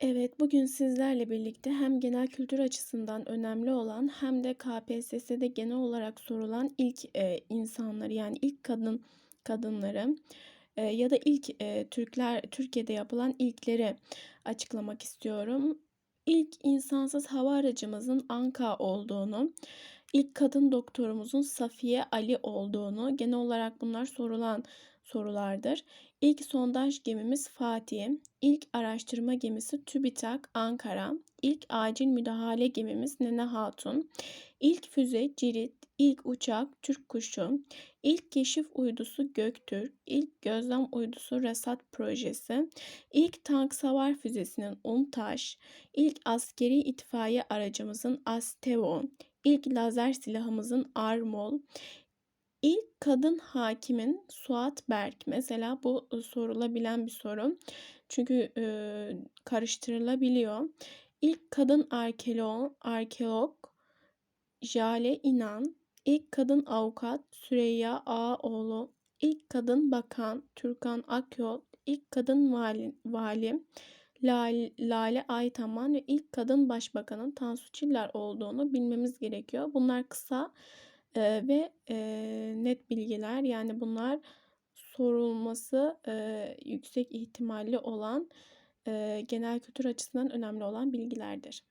Evet, bugün sizlerle birlikte hem genel kültür açısından önemli olan hem de KPSS'de genel olarak sorulan ilk, eee, insanları, yani ilk kadın kadınları, eee, ya da ilk, eee, Türkler Türkiye'de yapılan ilkleri açıklamak istiyorum. İlk insansız hava aracımızın Anka olduğunu, ilk kadın doktorumuzun Safiye Ali olduğunu, genel olarak bunlar sorulan sorulardır. İlk sondaj gemimiz Fatih, ilk araştırma gemisi TÜBİTAK Ankara, ilk acil müdahale gemimiz Nene Hatun, ilk füze Cirit, ilk uçak Türk Kuşu, ilk keşif uydusu Göktürk, ilk gözlem uydusu Resat projesi, ilk tank savar füzesinin UNTAŞ, ilk askeri itfaiye aracımızın Astevo, ilk lazer silahımızın Armol, ilk kadın hakimin Suat Berk. Mesela bu sorulabilen bir soru. Çünkü e, karıştırılabiliyor. İlk kadın arkeolog, arkeolog Jale İnan, ilk kadın avukat Süreyya Ağaoğlu, ilk kadın bakan Türkan Akyol, ilk kadın vali, vali Lale Aytaman ve ilk kadın başbakanın Tansu Çiller olduğunu bilmemiz gerekiyor. Bunlar kısa e, ve e, net bilgiler. Yani bunlar sorulması e, yüksek ihtimalli olan genel kültür açısından önemli olan bilgilerdir.